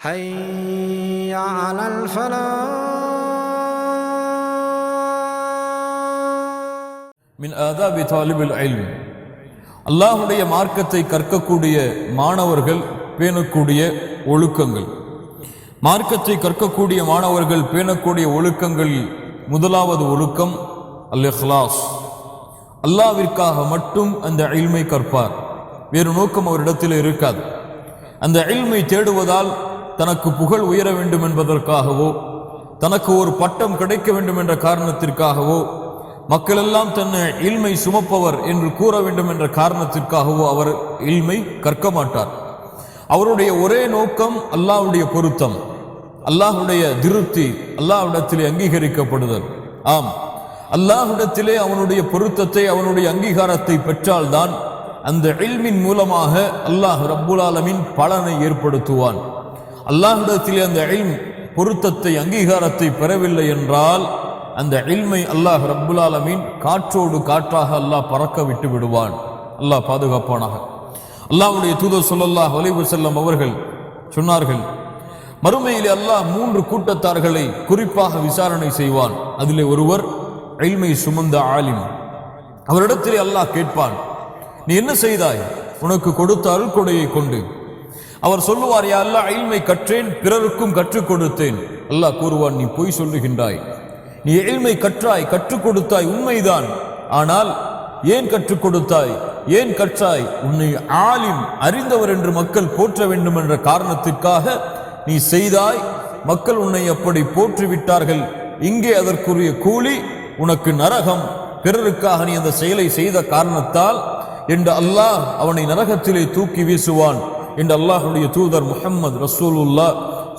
حي على الفلاح மின் ஆதாபி தாலிபில் இல்ம் அல்லாஹுடைய மார்க்கத்தை கற்கக்கூடிய மாணவர்கள் பேணக்கூடிய ஒழுக்கங்கள் மார்க்கத்தை கற்கக்கூடிய மாணவர்கள் பேணக்கூடிய ஒழுக்கங்களில் முதலாவது ஒழுக்கம் அல் இஹ்லாஸ் அல்லாவிற்காக மட்டும் அந்த இல்மை கற்பார் வேறு நோக்கம் அவரிடத்தில் இருக்காது அந்த இல்மை தேடுவதால் தனக்கு புகழ் உயர வேண்டும் என்பதற்காகவோ தனக்கு ஒரு பட்டம் கிடைக்க வேண்டும் என்ற காரணத்திற்காகவோ மக்கள் எல்லாம் தன்னை இல்மை சுமப்பவர் என்று கூற வேண்டும் என்ற காரணத்திற்காகவோ அவர் இல்மை கற்க மாட்டார். அவருடைய ஒரே நோக்கம் அல்லாஹ்வுடைய பொருத்தம் அல்லாஹுடைய திருப்தி அல்லாஹ்விடத்திலே அங்கீகரிக்கப்படுதல். ஆம் அல்லாஹ்விடத்திலே அவனுடைய பொருத்தத்தை அவனுடைய அங்கீகாரத்தை பெற்றால்தான் அந்த இல்மின் மூலமாக அல்லாஹ் ரப்புல் ஆலமின் பலனை ஏற்படுத்துவான். அல்லாஹிடத்திலே அந்த இல்ம் பொருத்தத்தை அங்கீகாரத்தை பெறவில்லை என்றால் அந்த இல்மை அல்லாஹ் ரப்புலாலமீன் காற்றோடு காற்றாக அல்லாஹ் பறக்க விட்டு விடுவான். அல்லாஹ் பாதுகாப்பானாக. அல்லாஹ்வுடைய தூதர் சொல்லல்லாஹ் அலைஹி செல்லம் அவர்கள் சொன்னார்கள் மறுமையிலே அல்லாஹ் மூன்று கூட்டத்தார்களை குறிப்பாக விசாரணை செய்வான். அதிலே ஒருவர் எல்மை சுமந்த ஆலிம். அவரிடத்திலே அல்லாஹ் கேட்பான் நீ என்ன செய்தாய்? உனக்கு கொடுத்த அருள்கொடையை கொண்டு அவர் சொல்லுவார் யா அல்லாஹ் இல்மை கற்றேன் பிறருக்கும் கற்றுக் கொடுத்தேன். அல்லாஹ் கூறுவான் நீ பொய் சொல்லுகின்றாய். நீ இல்மை கற்றாய் கற்றுக் கொடுத்தாய் உண்மைதான். ஆனால் ஏன் கற்றுக் கொடுத்தாய்? ஏன் கற்றாய்? உன்னை ஆலிம் அறிந்தவர் என்று மக்கள் போற்ற வேண்டும் என்ற காரணத்திற்காக நீ செய்தாய். மக்கள் உன்னை அப்படி போற்றிவிட்டார்கள். இங்கே அதற்குரிய கூலி உனக்கு நரகம். பிறருக்காக நீ அந்த செயலை செய்த காரணத்தால். என்று அல்லாஹ் அவனை நரகத்திலே தூக்கி வீசுவான். என்று அல்லாஹுடைய தூதர் முஹம்மது ரசூலுல்லா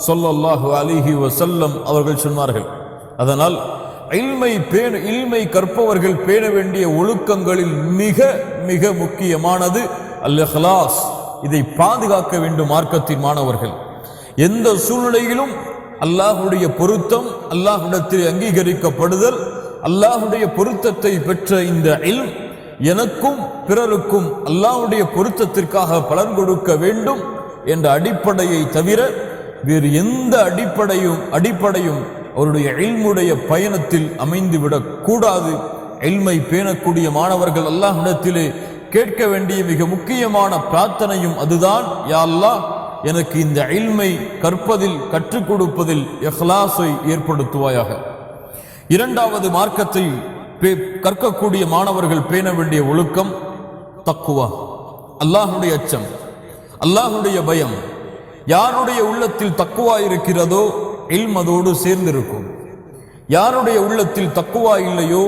சொல்லல்லாஹு அலிஹி வசல்லம் அவர்கள் சொன்னார்கள். அதனால் இல்மை பேண இல்மை கற்பவர்கள் பேண வேண்டிய ஒழுக்கங்களில் மிக மிக முக்கியமானது அல் ஹலாஸ் இதை பாதுகாக்க வேண்டும் மார்க்கத்தின் மாணவர்கள். எந்த சூழ்நிலையிலும் அல்லாஹுடைய பொருத்தம் அல்லாஹுடத்தில் அங்கீகரிக்கப்படுதல் அல்லாஹுடைய பொருத்தத்தை பெற்ற இந்த இல் எனக்கும் பிறருக்கும் அல்லாவுடைய பொருத்தத்திற்காக பலன் கொடுக்க வேண்டும் என்ற அடிப்படையை தவிர வேறு எந்த அடிப்படையும் அடிப்படையும் அவருடைய எல்முடைய பயணத்தில் அமைந்துவிடக் கூடாது. எல்மை பேணக்கூடிய மாணவர்கள் அல்லாஹிடத்திலே கேட்க வேண்டிய மிக முக்கியமான பிரார்த்தனையும் அதுதான். யா அல்லாஹ் எனக்கு இந்த எல்மை கற்பதில் கற்றுக் கொடுப்பதில் எஹ்லாஸை ஏற்படுத்துவாயாக. இரண்டாவது மார்க்கத்தை கற்கக்கூடிய மாணவர்கள் பேண வேண்டிய ஒழுக்கம் தக்குவா. அல்லாஹுடைய அச்சம் அல்லாஹுடைய பயம். யாருடைய உள்ளத்தில் தக்குவா இருக்கிறதோ இல்ம் அதோடு சேர்ந்திருக்கும். யாருடைய உள்ளத்தில் தக்குவா இல்லையோ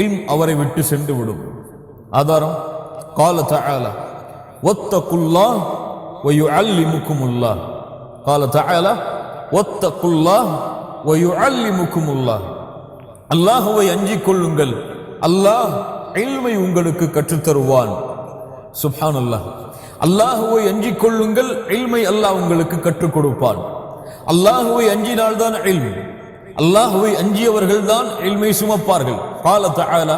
இல்ம் அவரை விட்டு சென்று விடும் ஆதாரம் கால தஆலா. வத்தகுல்லா வயுஅல்லிமுக்குமுல்லா கால குல்லா வத்தகுல்லா வயுஅல்லிமுக்குமுல்லா அல்லாஹுவை அஞ்சிக் கொள்ளுங்கள் அல்லாஹ் இல்மை உங்களுக்கு கற்றுத் தருவான் சுப்ஹான் அல்லாஹ் அல்லாஹுவை அஞ்சிக் கொள்ளுங்கள் இல்மை அல்லாஹ் உங்களுக்கு கற்றுக் கொடுப்பான் அல்லாஹுவை அஞ்சினால்தான் இல்ம் அல்லாஹுவை அஞ்சியவர்கள் தான் இல்மை சுமப்பார்கள் قال تعالى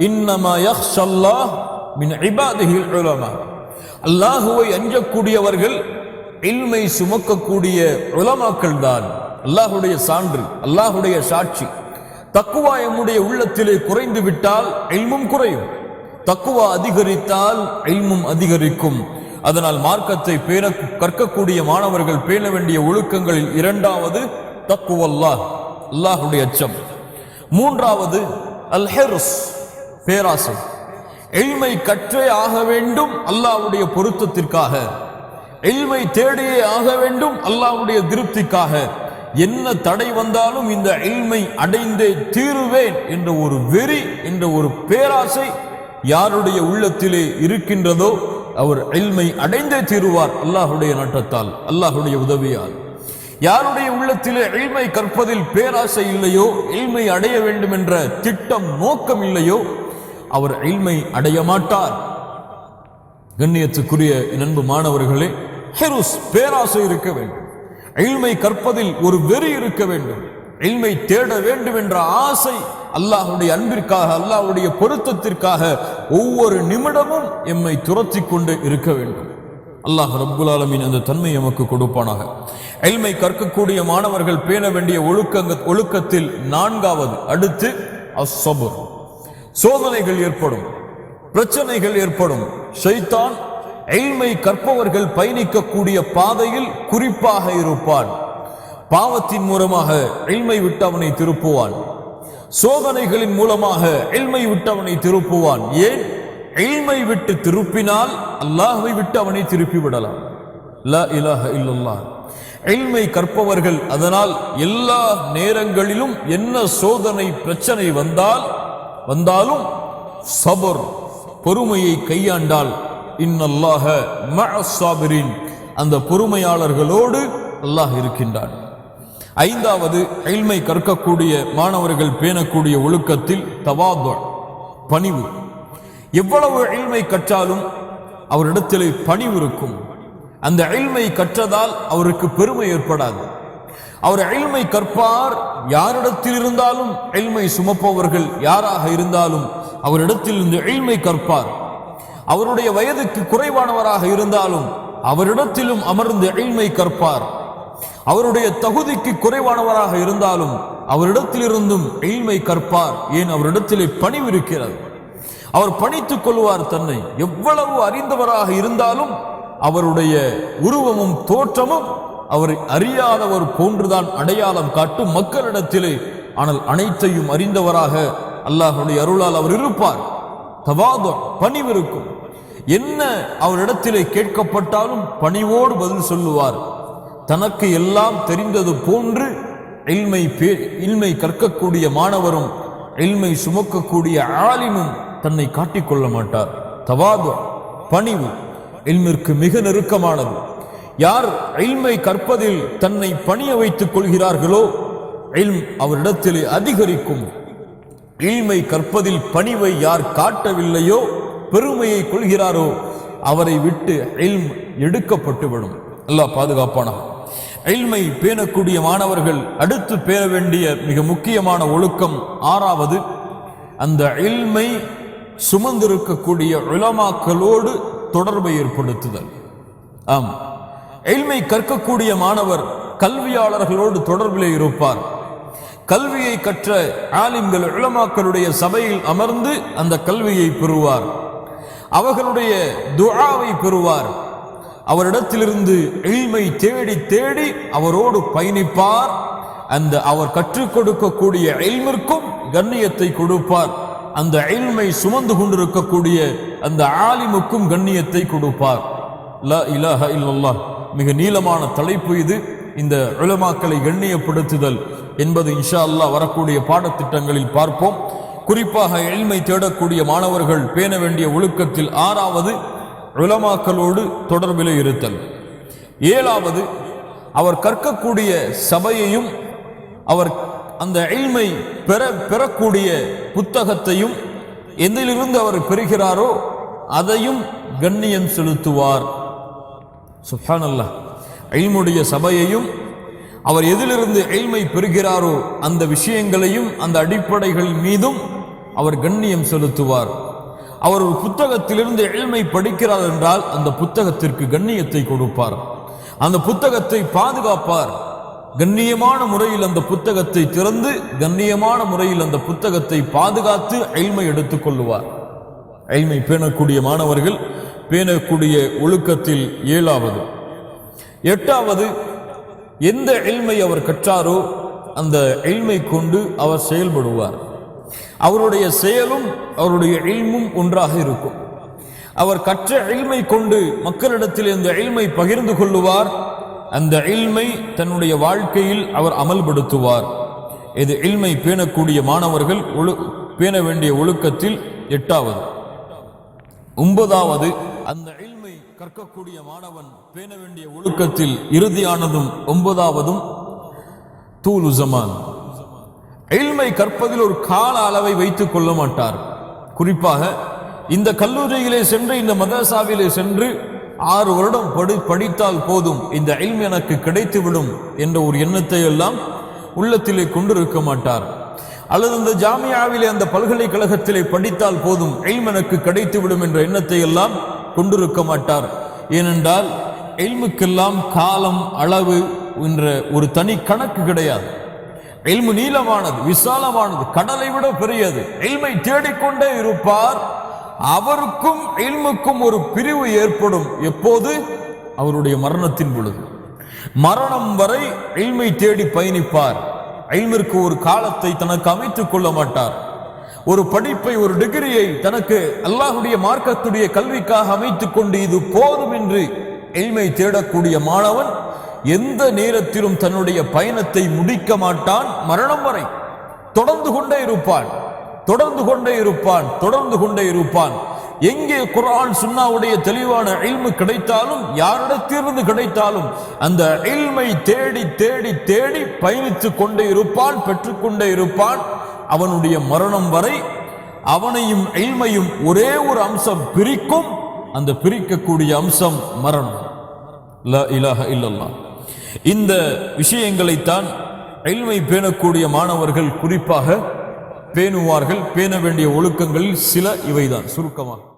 انما يخشى الله من عباده العلماء அல்லாஹுவை அஞ்சக்கூடியவர்கள் இல்மை சுமக்கக்கூடிய உலமாக்கள் தான் அல்லாஹுடைய சான்று அல்லாஹுடைய சாட்சி தக்குவா எம்முடைய உள்ளத்திலே குறைந்து விட்டால் எல்மும் குறையும். தக்குவா அதிகரித்தால் எல்மும் அதிகரிக்கும். அதனால் மார்க்கத்தை பேண கற்கக்கூடிய மாணவர்கள் பேண வேண்டிய ஒழுக்கங்களில் இரண்டாவது தக்குவல்லா அல்லாஹுடைய அச்சம். மூன்றாவது அல் ஹெர்ஸ் பேராசை. எல்மை கற்றே ஆக வேண்டும் அல்லாஹ்வுடைய பொருத்தத்திற்காக. எல்மை தேடியே ஆக வேண்டும் அல்லாஹ்வுடைய திருப்திக்காக. என்ன தடை வந்தாலும் இந்த இல்மை அடைந்தே தீருவேன் என்ற ஒரு வெறி என்ற ஒரு பேராசை யாருடைய உள்ளத்திலே இருக்கின்றதோ அவர் இல்மை அடைந்தே தீருவார் அல்லாஹுடைய நட்டத்தால் அல்லாஹுடைய உதவியால். யாருடைய உள்ளத்திலே இல்மை கற்பதில் பேராசை இல்லையோ இல்மை அடைய வேண்டும் என்ற திட்டம் நோக்கம் இல்லையோ அவர் இல்மை அடைய மாட்டார். கண்ணியத்துக்குரிய நண்பு மாணவர்களே ஹெருஸ் பேராசை இருக்க வேண்டும். எல்மை கற்பதில் ஒரு வெறி இருக்க வேண்டும். எல்மை தேட வேண்டும் என்ற ஆசை அல்லாஹுடைய அன்பிற்காக அல்லாஹ்வுடைய பொருத்தத்திற்காக ஒவ்வொரு நிமிடமும் எம்மை துரத்தி கொண்டு இருக்க வேண்டும். அல்லாஹ் ரப்புல் ஆலமின் அந்த தன்மை நமக்கு கொடுப்பானாக. எல்மை கற்கக்கூடிய மாணவர்கள் பேண வேண்டிய ஒழுக்கங்க ஒழுக்கத்தில் நான்காவது அடுத்து அஸ்ஸபுர் சோதனைகள் ஏற்படும் பிரச்சனைகள் ஏற்படும். ஷைத்தான் எய்மை கற்பவர்கள் பயணிக்கக்கூடிய பாதையில் குறிப்பாக இருப்பான். பாவத்தின் மூலமாக எல்மை விட்டு அவனை திருப்புவான். சோதனைகளின் மூலமாக எல்மை விட்டு அவனை திருப்புவான். ஏன்? எல்மை விட்டு திருப்பினால் அல்லாஹை விட்டு அவனை திருப்பி விடலாம் லா இலாஹ இல்லல்லாஹ். எல்மை கற்பவர்கள் அதனால் எல்லா நேரங்களிலும் என்ன சோதனை பிரச்சனை வந்தால் வந்தாலும் சபர் பொறுமையை கையாண்டால் இன்னல்லாக மஅஸ் அந்த பொறுமையாளர்களோடு அல்லாஹ் இருக்கின்றான். ஐந்தாவது எல்மை கற்கக்கூடிய மாணவர்கள் பேணக்கூடிய ஒழுக்கத்தில் தவாது பணிவு. எவ்வளவு எல்மை கற்றாலும் அவரிடத்தில் பணிவு இருக்கும். அந்த எல்மை கற்றதால் அவருக்கு பெருமை ஏற்படாது. அவர் எல்மை கற்பார் யாரிடத்தில் இருந்தாலும் எல்மை சுமப்பவர்கள் யாராக இருந்தாலும் அவரிடத்தில் இந்த எல்மை கற்பார். அவருடைய வயதுக்கு குறைவானவராக இருந்தாலும் அவரிடத்திலும் அமர்ந்து எல்மை கற்பார். அவருடைய தகுதிக்கு குறைவானவராக இருந்தாலும் அவரிடத்திலிருந்தும் எய்மை கற்பார். ஏன்? அவரிடத்திலே பணிவு இருக்கிறது அவர் பணித்துக் கொள்வார் தன்னை. எவ்வளவு அறிந்தவராக இருந்தாலும் அவருடைய உருவமும் தோற்றமும் அவரை அறியாதவர் போன்றுதான் அடையாளம் காட்டும் மக்களிடத்திலே. ஆனால் அனைத்தையும் அறிந்தவராக அல்லாஹனுடைய அருளால் அவர் இருப்பார். தவாதம் பணிவிருக்கும். என்ன அவரிடத்திலே கேட்கப்பட்டாலும் பணிவோடு பதில் சொல்லுவார். தனக்கு எல்லாம் தெரிந்தது போன்று இல்மை பே இல்மை கற்கக்கூடிய மாணவரும் இல்மை சுமக்கக்கூடிய ஆலிமும் தன்னை காட்டிக்கொள்ள மாட்டார். தவாது பணிவு இல்மிற்கு மிக நெருக்கமானது. யார் இல்மை கற்பதில் தன்னை பணிய வைத்துக் கொள்கிறார்களோ இல்ம் அவரிடத்திலே அதிகரிக்கும். இல்மை கற்பதில் பணிவை யார் காட்டவில்லையோ பெருமையை கொள்கிறாரோ அவரை விட்டு எல்ம் எடுக்கப்பட்டுவிடும். எல்லாம் பாதுகாப்பான எல்மை பேணக்கூடிய மாணவர்கள் அடுத்து பேர வேண்டிய மிக முக்கியமான ஒழுக்கம் ஆறாவது அந்த எல்மை சுமந்திருக்கக்கூடிய உலமாக்களோடு தொடர்பை ஏற்படுத்துதல். ஆம். எல்மை கற்கக்கூடிய மாணவர் கல்வியாளர்களோடு தொடர்பிலே இருப்பார். கல்வியை கற்ற ஆலிம்கள் உலமாக்களுடைய சபையில் அமர்ந்து அந்த கல்வியை பெறுவார். அவர்களுடைய துழாவை பெறுவார். அவரிடத்திலிருந்து எளிமை தேடி தேடி அவரோடு பயணிப்பார். அந்த அவர் கற்றுக் கொடுக்கக்கூடிய எல்மிற்கும் கண்ணியத்தை கொடுப்பார். அந்த எல்மை சுமந்து கொண்டிருக்கக்கூடிய அந்த ஆலிமுக்கும் கண்ணியத்தை கொடுப்பார். லா இலாஹ இல்லல்லாஹ். மிக நீளமான தலைப்பு இது. இந்த உலமாக்களை கண்ணியப்படுத்துதல் என்பது இன்ஷா அல்லாஹ் வரக்கூடிய பாடத்திட்டங்களில் பார்ப்போம். குறிப்பாக எளிமை தேடக்கூடிய மாணவர்கள் பேண வேண்டிய ஒழுக்கத்தில் ஆறாவது உலமாக்களோடு தொடர்பில் இருத்தல். ஏழாவது அவர் கற்கக்கூடிய சபையையும் அவர் அந்த எளிமை பெற பெறக்கூடிய புத்தகத்தையும் எதிலிருந்து அவர் பெறுகிறாரோ அதையும் கண்ணியம் செலுத்துவார். சுப்ஹானல்லாஹ் எல்முடைய சபையையும் அவர் எதிலிருந்து எய்மை பெறுகிறாரோ அந்த விஷயங்களையும் அந்த அடிப்படைகள் மீதும் அவர் கண்ணியம் செலுத்துவார். அவர் ஒரு புத்தகத்திலிருந்து எல்மை படிக்கிறார் என்றால் அந்த புத்தகத்திற்கு கண்ணியத்தை கொடுப்பார். அந்த புத்தகத்தை பாதுகாப்பார். கண்ணியமான முறையில் அந்த புத்தகத்தை திறந்து கண்ணியமான முறையில் அந்த புத்தகத்தை பாதுகாத்து எல்மை எடுத்துக் கொள்ளுவார். எல்மை பேணக்கூடிய மாணவர்கள் பேணக்கூடிய ஒழுக்கத்தில் ஏழாவது. எட்டாவது எந்த எல்மை அவர் கற்றாரோ அந்த எல்மை கொண்டு அவர் செயல்படுவார். அவருடைய செயலும் அவருடைய இல்மும் ஒன்றாக இருக்கும். அவர் கற்ற இல்மை கொண்டு மக்களிடத்தில் இந்த இல்மை பகிர்ந்து கொள்ளுவார். அந்த இல்மை தன்னுடைய வாழ்க்கையில் அவர் அமல்படுத்துவார். இது இல்மை பேணக்கூடிய மாணவர்கள் ஒழு பேண வேண்டிய ஒழுக்கத்தில் எட்டாவது. ஒன்பதாவது அந்த இல்மை கற்கக்கூடிய மாணவன் பேண வேண்டிய ஒழுக்கத்தில் இறுதியானதும் ஒன்பதாவதும் தூலுசமான் ஜமான் இல்மை கற்பதில் ஒரு கால அளவை வைத்துக் கொள்ள மாட்டார். குறிப்பாக இந்த கல்லூரியிலே சென்று இந்த மதரசாவிலே சென்று ஆறு வருடம் படி படித்தால் போதும். இந்த இல்ம் எனக்கு கிடைத்துவிடும் என்ற ஒரு எண்ணத்தை எல்லாம் உள்ளத்திலே கொண்டிருக்க மாட்டார். அல்லது இந்த ஜாமியாவிலே அந்த பல்கலைக்கழகத்திலே படித்தால் போதும். எல்ம் எனக்கு கிடைத்துவிடும் என்ற எண்ணத்தை எல்லாம் கொண்டிருக்க மாட்டார். ஏனென்றால் எல்முக்கெல்லாம் காலம் அளவு என்ற ஒரு தனி கணக்கு கிடையாது. எல்மு நீளமானது விசாலமானது கடலை விட பெரியது. எல்மை தேடிக்கொண்டே இருப்பார். அவருக்கும் எல்முக்கும் ஒரு பிரிவு ஏற்படும். எப்போது? அவருடைய மரணத்தின் பொழுது. மரணம் வரை எல்மை தேடி பயணிப்பார். எல்மிற்கு ஒரு காலத்தை தனக்கு அமைத்துக் கொள்ள மாட்டார். ஒரு படிப்பை ஒரு டிகிரியை தனக்கு அல்லாஹுடைய மார்க்கத்துடைய கல்விக்காக அமைத்துக் கொண்டு இது போதும் என்று எல்மை தேடக்கூடிய மாணவன் எந்த நேரத்திலும் தன்னுடைய பயணத்தை முடிக்க மாட்டான் மரணம் வரை. தொடர்ந்து கொண்டே இருப்பான் தொடர்ந்து கொண்டே இருப்பான் தொடர்ந்து கொண்டே இருப்பான். எங்கே குரான் சுன்னாவுடைய தெளிவான இல்மு கிடைத்தாலும் யாரிடத்திலிருந்து கிடைத்தாலும் அந்த இல்மை தேடி தேடி தேடி பயணித்துக் கொண்டே இருப்பான் பெற்றுக்கொண்டே இருப்பான். அவனுடைய மரணம் வரை அவனையும் இல்மையும் ஒரே ஒரு அம்சம் பிரிக்கும். அந்த பிரிக்கக்கூடிய அம்சம் மரணம். ல இலஹ இல்லல்லாஹ். இந்த விஷயங்களைத்தான் இல்மை பேணக்கூடிய மாணவர்கள் குறிப்பாக பேணுவார்கள் பேண வேண்டிய ஒழுக்கங்களில் சில இவைதான் சுருக்கமாக.